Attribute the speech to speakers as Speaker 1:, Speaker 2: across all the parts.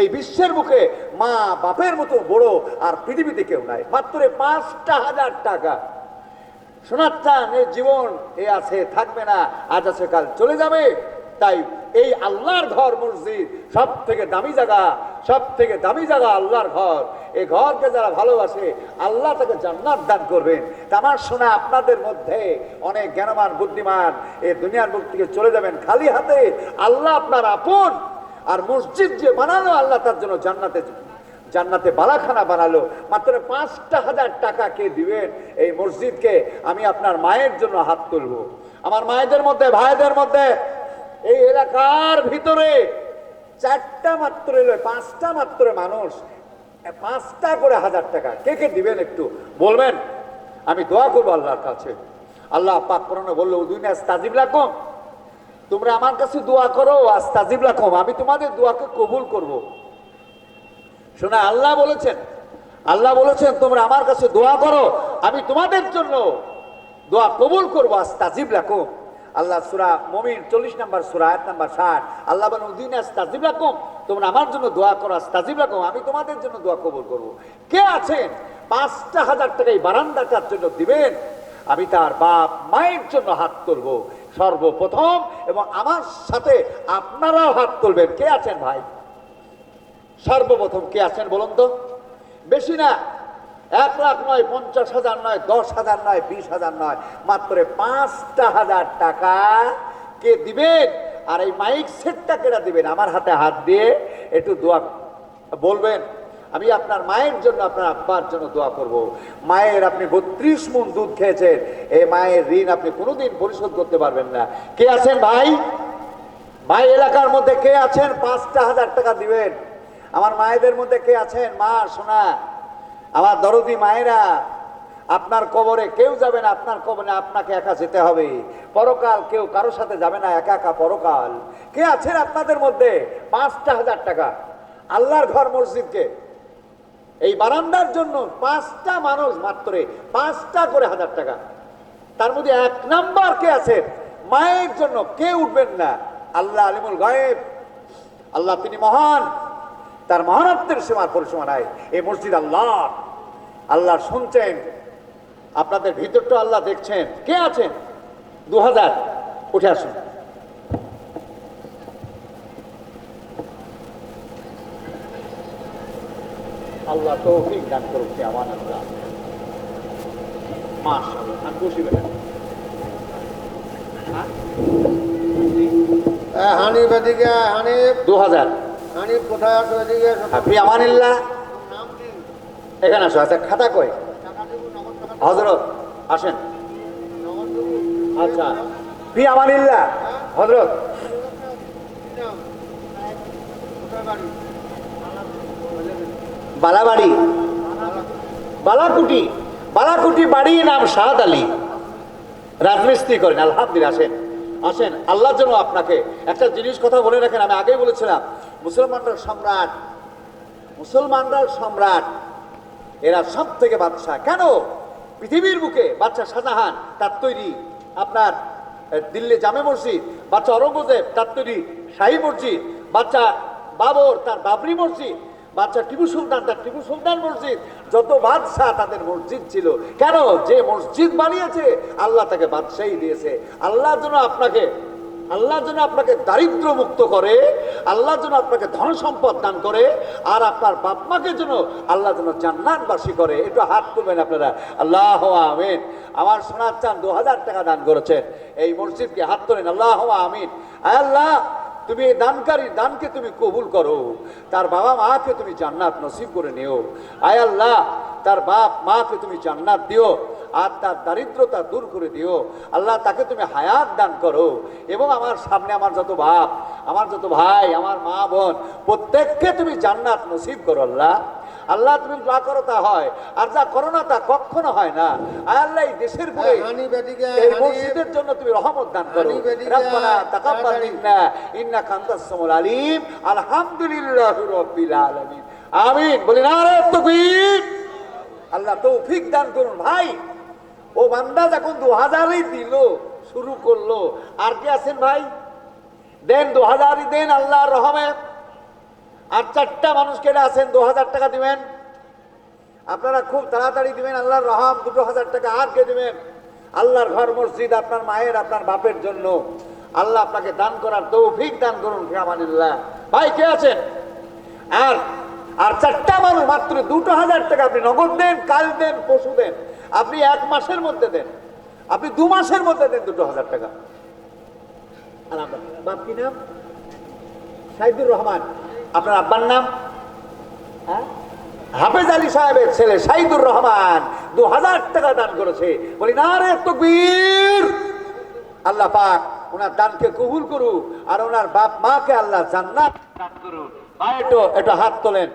Speaker 1: এই বিশ্বের মুখে মা বাপের মতো বড় আর পৃথিবীতে কেউ নাই। মাত্র পাঁচটা হাজার টাকা। শোনার চান এই জীবন, এ আছে, থাকবে না, আজ আছে, কাল চলে যাবে। তাই এই আল্লাহর ঘর, মসজিদ সব থেকে দামি জায়গা সব থেকে দামি জায়গা আল্লাহর ঘর। এই ঘরকে যারা ভালোবাসে, আল্লাহ তাকে জান্নাত দান করবেন। তা আমার শোনা আপনাদের মধ্যে অনেক জ্ঞানমান বুদ্ধিমান এই দুনিয়ার মুখ থেকে চলে যাবেন খালি হাতে। আল্লাহ আপনার আপন আর মসজিদ যে বানালো, আল্লাহ তার জন্য জান্নাতে জান্নাতে বালাখানা বানালো। মাত্র পাঁচটা হাজার টাকা কে দিবেন? এই মসজিদকে আমি আপনার মায়ের জন্য হাত তুলবো। আমার মায়েদের মধ্যে, ভাইদের মধ্যে, এই এলাকার ভিতরে চারটা মাত্র পাঁচটা মাত্র মানুষ। পাঁচটা করে হাজার টাকা। কে কে দিবেন একটু বলবেন? আমি দোয়া করব আল্লাহর কাছে। আল্লাহ পাক পুরানো বলল দুই না তাজিব লাকুম। তোমরা আমার কাছে দোয়া করো আজ তাজিব লাকুম আমি তোমাদের দোয়াকে কবুল করব। শোনা, আল্লাহ বলেছেন আল্লাহ বলেছেন, তোমরা আমার কাছে দোয়া করো, আমি তোমাদের জন্য দোয়া কবুল করব আস্তাজিব রাখো আল্লাহ সুরা মমিন, চল্লিশ নাম্বার সুরা এক নাম্বার ষাট। আল্লাহ উদ্দিন আস্তাজিব রাখো তোমরা আমার জন্য দোয়া করো আস্তাজিব রাখো আমি তোমাদের জন্য দোয়া কবুল করব। কে আছেন? পাঁচটা হাজার টাকা এই বারান্দাটার জন্য দিবেন, আমি তার বাপ, মায়ের জন্য হাত তুলবো। সর্বপ্রথম এবং আমার সাথে আপনারাও হাত তুলবেন। কে আছেন ভাই? সর্বপ্রথম কে আছেন বলুন তো? বেশি না, এক লাখ নয়, পঞ্চাশ হাজার নয়, দশ হাজার নয়, বিশ হাজার নয়, মাত্র পাঁচটা হাজার টাকা কে দিবেন? আর এই মাইক সেটটা কেনা দিবেন? আমার হাতে হাত দিয়ে একটু দোয়া বলবেন। আমি আপনার মায়ের জন্য, আপনার আব্বার জন্য দোয়া করব। মায়ের আপনি বত্রিশ মন দুধ খেয়েছেন এই মায়ের ঋণ আপনি কোনোদিন পরিশোধ করতে পারবেন না। কে আছেন ভাই? ভাই, এলাকার মধ্যে কে আছেন? পাঁচটা হাজার টাকা দিবেন। আমার মায়েদের মধ্যে কে আছেন? মা, সোনা। আমার দরদি মায়েরা, আপনার কবরে কেউ যাবে না, আপনার কবরে আপনাকে একা যেতে হবে। পরকাল কেউ কারোর সাথে যাবে না, একা একা পরকাল। কে আছেন আপনাদের মধ্যে? পাঁচটা হাজার টাকা। আল্লাহর ঘর মসজিদকে। এই বারান্দার জন্য পাঁচটা মানুষ মাত্র, পাঁচটা করে হাজার টাকা। তার মধ্যে এক নাম্বার কে আছেন মায়ের জন্য কে উঠবেন না। আল্লাহ আলিমুল গায়েব। আল্লাহ তিনি মহান। তার মহানত্বের সীমার পরিসীমা নাই। এই মসজিদ আল্লাহ আল্লাহ শুনছেন। আপনাদের ভিতরটা আল্লাহ দেখছেন। কে আছেন? দু হাজার উঠে আসুন। আল্লাহ তৌফিক দান করুক আমার আল্লাহ। মাশাআল্লাহ আর খুশি বেটা
Speaker 2: হানিফ এদিকে হানিফ।
Speaker 1: দু হাজার।
Speaker 2: হানিফ কোথায় আছো এদিকে?
Speaker 1: হাফি আমানিল্লাহ।
Speaker 2: নাম
Speaker 1: এখানে আসো আচ্ছা খাতা
Speaker 2: টাকা
Speaker 1: হজরত আসেন। আচ্ছা ফি আমানিল্লাহ। হজরত।
Speaker 2: নাম? কোথায় বাড়ি?
Speaker 1: বালাবাড়ি। বালাকুটি। বালাকুটি বাড়ি নাম শাহাদ আলী। রাজমিস্ত্রি করেন, আলহামদুলিল্লাহ, আসেন। আসেন, আল্লাহর জন্য আপনাকে একটা জিনিস কথা বলে রাখেন, আমি আগেই বলেছিলাম, মুসলমানরা সম্রাট মুসলমানরা সম্রাট, এরা সব থেকে বাদশাহ। কেন? পৃথিবীর বুকে বাচ্চা শাহজাহান, তার তৈরি আপনার দিল্লি জামে মসজিদ বাচ্চা অরঙ্গজেব তার তৈরি শাহী মসজিদ বাচ্চা বাবর, তার বাবরি মসজিদ বাচ্চা টিপু সুলতান, তার টিপু সুলতান মসজিদ, যত বাদশাহ তাদের মসজিদ ছিল। কেন? যে মসজিদ বানিয়েছে, আল্লাহ তাকে বাদশাহী দিয়েছে। আল্লাহ যেন আপনাকে, আল্লাহ যেন আপনাকে দারিদ্র মুক্ত করে, আল্লাহ যেন আপনাকে ধন সম্পদ দান করে, আর আপনার বাপ মাকে যেন আল্লাহ যেন জান্নাতবাসী করে। একটু হাত তুলবেন আপনারা। আল্লাহ আমিন। আমার সোনার চান দু হাজার টাকা দান করেছেন। এই মসজিদকে হাত তোলেন। আল্লাহ আমিন। আল্লাহ! তুমি এই দানকারী, দানকে তুমি কবুল করো। তার বাবা মাকে তুমি জান্নাত নসিব করে নিও। আয় আল্লাহ, তার বাপ মাকে তুমি জান্নাত দিও আর তার দারিদ্রতা দূর করে দিও। আল্লাহ, তাকে তুমি হায়াত দান করো। এবং আমার সামনে আমার যত বাপ, আমার যত ভাই, আমার মা বোন, প্রত্যেককে তুমি জান্নাত নসিব করো আল্লাহ। আল্লাহ তুমি যা করো তা হয়। আর যা করো না তা কখনো হয় না। আল্লাহ এই দেশের
Speaker 2: এদিকে
Speaker 1: এই মসজিদের জন্য তুমি রহমত দান করো। রব্বানা তাকাব্বাল। মিন্না ইন্নাকা আনতাস সামিউল আলিম। আলহামদুলিল্লাহি রাব্বিল আলামিন। আমিন। বলি নারে তাকবীর। আল্লাহ তৌফিক দান করুন ভাই। ও বান্দা যখন দু হাজারই দিল শুরু করল আর কি আছেন ভাই? দেন দু হাজারই দেন আল্লাহর রহমে আর চারটা মানুষ কেটে আছেন, দু হাজার টাকা দিবেন। আপনারা খুব তাড়াতাড়ি দিবেন, আল্লাহর রহম, দুটো হাজার টাকা আর কে দিবেন? আল্লাহর ঘর মসজিদ আপনার মায়ের, আপনার বাপের জন্য। আল্লাহ আপনাকে দান করার তৌফিক দান করুন, ফিরামানিল্লাহ। ভাই, কে আছেন? আর আর চারটা মানুষ, মাত্র দুটো হাজার টাকা আপনি নগদ দেন, কাল দেন পশু দেন। আপনি এক মাসের মধ্যে দেন। আপনি দু মাসের মধ্যে দেন দুটো হাজার টাকা। আর আপনার বাপ কি নাম? সাইদুর রহমান। আপনার আব্বার নাম? হ্যাঁ? হাফেজ আলী সাহেবের ছেলে সাইদুর রহমান দু হাজার টাকা দান করেছে। বলি না রে তকবীর! আল্লাহ পাক ওনার দানকে কবুল করুক আর ওনার বাপ মাকে আল্লাহ জান্নাত দান করুন ভাই একটু একটু হাত তোলেন।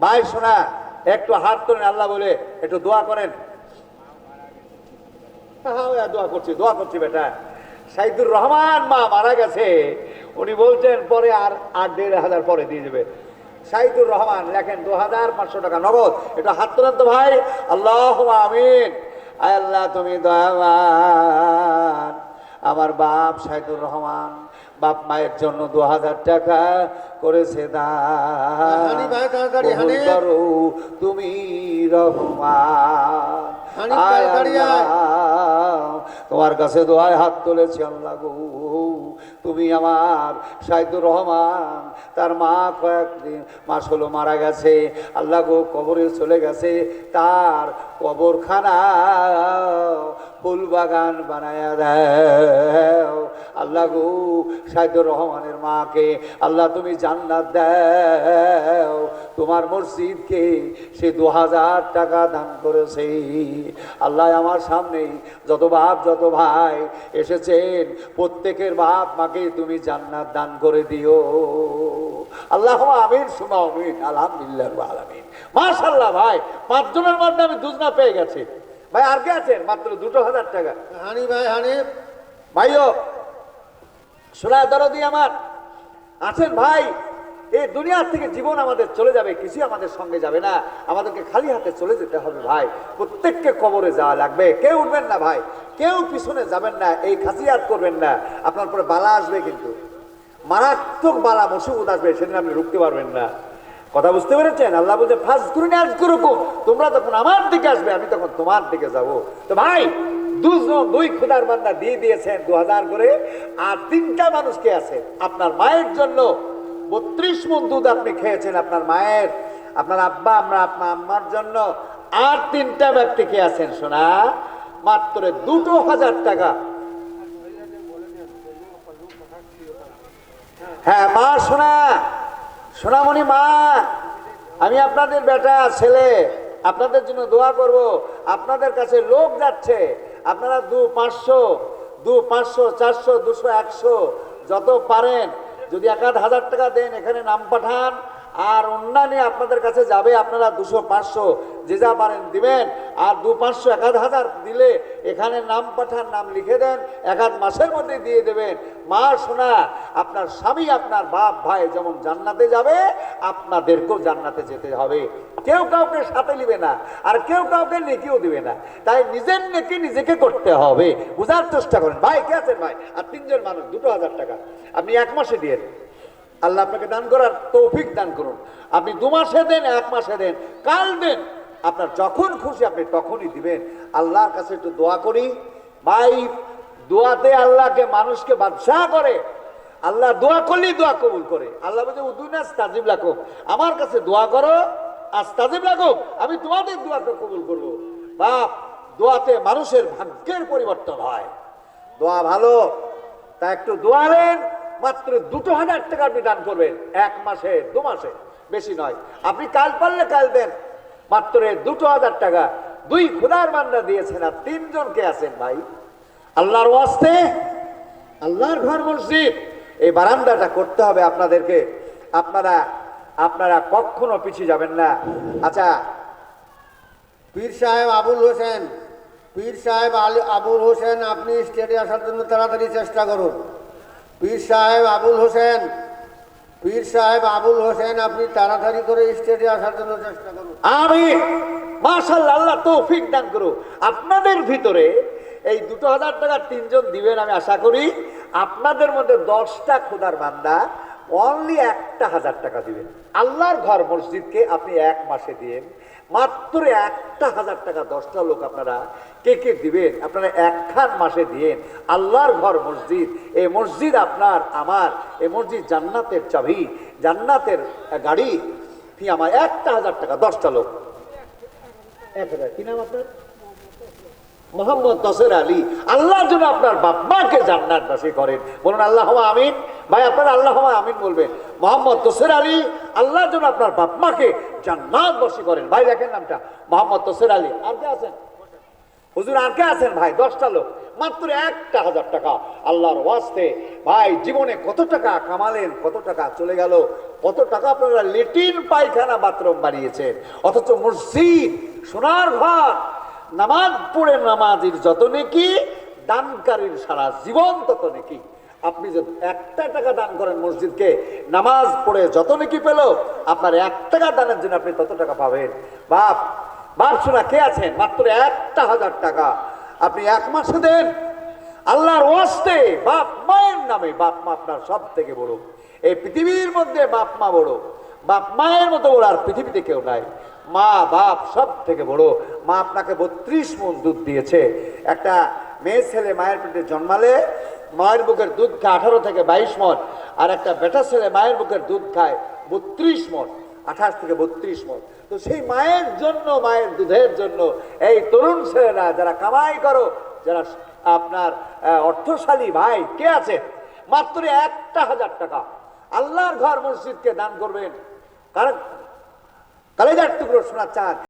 Speaker 1: ভাই শোনা একটু হাত তোলেন আল্লাহ বলে একটু দোয়া করেন। হ্যাঁ, দোয়া করছি দোয়া করছি বেটা। সাইদুর রহমান মা মারা গেছে। উনি বলছেন পরে আর আর দেড় হাজার পরে দিয়ে দেবে। সাইদুর রহমান লেখেন দু হাজার পাঁচশো টাকা নগদ। এটা হাত তোলেন তো ভাই। আল্লাহ আমিন। আল্লাহ তুমি দয়াবান। আমার বাপ সাইদুর রহমান বাপ মায়ের জন্য দু হাজার টাকা করেছে দান। করো তুমি রহমান। তোমার কাছে দোয়ায় হাত তুলেছি আল্লাহ গো। তুমি আমার সাইদুর রহমান তার মা কয়েকদিন মাস হলো মারা গেছে। আল্লাহ গো কবরে চলে গেছে। তার কবরখানা ফুল বাগান বানায়া দেও। আল্লাহ গো সাইদুর রহমানের মাকে আল্লাহ তুমি জান্নাত দেও। তোমার মসজিদকে সে দু হাজার টাকা দান করেছে। আল্লাহ আমার সামনে যত বাপ যত ভাই এসেছেন প্রত্যেকের বাপ মাকে তুমি জান্নাত দান করে দিও। আল্লাহ আমিন সুমা আমিন আলহামদুলিল্লাহ আলমিন। মাশাল্লাহ ভাই পাঁচজনের মধ্যে আমি দুজনা পেয়ে গেছি। ভাই আর কে আছেন? মাত্র দুটো হাজার টাকা।
Speaker 2: হানি ভাই হানি।
Speaker 1: ভাইও শোনা দরদি আমার। আছেন ভাই? এই দুনিয়ার থেকে জীবন আমাদের চলে যাবে, কিছুই আমাদের সঙ্গে যাবে না। আমাদেরকে খালি হাতে চলে যেতে হবে ভাই। প্রত্যেককে কবরে যাওয়া লাগবে। কেউ উঠবেন না ভাই। কেউ পিছনে যাবেন না। এই খাসিয়াত করবেন না। আপনার পরে বালা আসবে কিন্তু। মারাত্মক বালা, মুসিবত আসবে, সেদিন আপনি রুখতে পারবেন না। কথা বুঝতে পেরেছেন? আল্লাহ বলছে ফার্স্ট করুন আজ করুকুম তোমরা তখন আমার দিকে আসবে, আমি তখন তোমার দিকে যাব। তো ভাই, দুজন, দুই খুদার বান্দা দিয়ে দিয়েছেন দু হাজার করে। আর তিনটা মানুষকে আছে? আপনার মায়ের জন্য। বত্রিশ মন দুধ আপনি খেয়েছেন আপনার মায়ের, আপনার আব্বা আমরা আপনার আম্মার জন্য আর তিনটা ব্যক্তিকে আছেন শোনা মাত্র দুটো হাজার টাকা। হ্যাঁ মা শোনা সোনামণি, মা, আমি আপনাদের বেটা, ছেলে, আপনাদের জন্য দোয়া করব। আপনাদের কাছে লোক যাচ্ছে। আপনারা দু পাঁচশো দু পাঁচশো, চারশো, দুশো, একশো, যত পারেন যদি এক হাজার টাকা দেন এখানে নাম পাঠান। আর অন্যান্য আপনাদের কাছে যাবে আপনারা দুশো পাঁচশো, যে যা পারেন দিবেন। আর দু পাঁচশো, এক হাজার দিলে এখানে নাম পাঠান, নাম লিখে দেন, এক মাসের মধ্যে দিয়ে দেবেন। মা, শোনা, আপনার স্বামী, আপনার বাপ, ভাই যেমন জান্নাতে যাবে, আপনাদেরকেও জান্নাতে যেতে হবে। কেউ কাউকে সাথে নিবে না, আর কেউ কাউকে নেকিও দিবে না। তাই নিজের নেকি নিজেকে করতে হবে। বোঝার চেষ্টা করেন। ভাই, কে আছেন ভাই? আর তিনজন মানুষ, দুটো হাজার টাকা। আপনি এক মাসে দিয়ে আল্লাহ আপনাকে দান করার তৌফিক দান করুন। আপনি দু মাসে দেন, এক মাসে দেন, কাল দেন। আপনার যখন খুশি আপনি তখনই দিবেন। আল্লাহর কাছে একটু দোয়া করি। ভাই, দোয়াতে আল্লাহকে, মানুষকে বাদশাহ করে। আল্লাহ দোয়া করলেই দোয়া কবুল করে। আল্লাহ বলছে উদুনাস তাজিব লাখো আমার কাছে দোয়া করো আজ তাজিব লাখো আমি তোমাদের দোয়াকে কবুল করব। বাপ, দোয়াতে মানুষের ভাগ্যের পরিবর্তন হয়। দোয়া ভালো, তা একটু দোয়ালেন মাত্র দুটো হাজার টাকা আপনি দান করবেন, এক মাসে, দু মাসে, বেশি নয়। আপনি কাল পারলে কাল দেন, মাত্র দুটো হাজার টাকা। দুই খুদার বান্দা দিয়েছেন, আর তিনজনকে আছেন ভাই? আল্লাহর ওয়াস্তে, আল্লাহর ঘর মসজিদ। এই বারান্দাটা করতে হবে আপনাদেরকে। আপনারা আপনারা কখনো পিছিয়ে যাবেন না। আচ্ছা
Speaker 2: পীর সাহেব আবুল হোসেন, পীর সাহেব আবুল হোসেন, আপনি স্টেটে আসার জন্য তাড়াতাড়ি চেষ্টা করুন। পীর সাহেব আবুল হোসেন, পীর সাহেব আবুল হোসেন, আপনি তাড়াতাড়ি করে স্টেজে আসার জন্য চেষ্টা করুন।
Speaker 1: আমি মাশাল্লাহ আল্লাহ তৌফিক দান করো আপনাদের ভিতরে এই দুটো হাজার টাকা তিনজন দিবেন আমি আশা করি। আপনাদের মধ্যে দশটা খোদার বান্দা অনলি একটা হাজার টাকা দিবেন। আল্লাহর ঘর মসজিদকে আপনি এক মাসে দিয়েন। মাত্র একটা হাজার টাকা দশটা লোক আপনারা কে কে দিবেন? আপনারা একখান মাসে দিয়েন। আল্লাহর ঘর মসজিদ এই মসজিদ আপনার, আমার এই মসজিদ জান্নাতের চাবি, জান্নাতের গাড়ি। ফি আমার একটা হাজার টাকা, দশটা লোক। এক হাজার, কি নাম আপনার? মোহাম্মদ তসের আলী। আল্লাহ যেন আপনার বাপ মাকে জান্নাতবাসী করেন। বলুন, আল্লাহ আমিন। ভাই, আপনার আল্লাহ আমিন বলবেন। মোহাম্মদ তোসের আলী, আল্লাহ যেন আপনার বাপ মাকে জান্নাতবাসী করেন। ভাই, দেখেন নামটা। মোহাম্মদ তসের আলী। আর কে আছেন? হুজুর, আর কে আছেন ভাই? দশটা লোক। মাত্র একটা হাজার টাকা আল্লাহর ওয়াস্তে। ভাই, জীবনে কত টাকা কামালেন, কত টাকা চলে গেল, কত টাকা আপনারা লেটিন পায়খানা বাথরুম বানিয়েছেন। অথচ মসজিদ, সোনার ঘর, নামাজ পড়ে নামাজির যত নেকি, দানকারীর সারা জীবন তত নেকি। আপনি যদি একটা টাকা দান করেন মসজিদকে, নামাজ পড়ে যত নেকি পেল, আপনার এক টাকা দানের জন্য আপনি তত টাকা পাবেন। বাপ বাপ শোনা কে আছেন? মাত্র একটা হাজার টাকা। আপনি এক মাসে দেন। আল্লাহর ওয়াস্তে বাপ মায়ের নামে, বাপ মা আপনার সব থেকে বড়। এই পৃথিবীর মধ্যে বাপ মা বড়। বাপ মায়ের মতো বড় আর পৃথিবীতে কেউ নাই। মা, বাপ সব থেকে বড়। মা আপনাকে বত্রিশ মন দুধ দিয়েছে। একটা মেয়ে ছেলে মায়ের পেটে জন্মালে মায়ের বুকের দুধ খায় আঠারো থেকে বাইশ মন আর একটা বেটা ছেলে মায়ের বুকের দুধ খায় বত্রিশ মন আঠাশ থেকে বত্রিশ মন তো সেই মায়ের জন্য, মায়ের দুধের জন্য এই তরুণ ছেলেরা যারা কামাই করো, যারা আপনার অর্থশালী ভাই, কে আছে? মাত্র একটা হাজার টাকা। আল্লাহর ঘর মসজিদকে দান করবেন। কারণ কালেজার টুকরো শোনা চান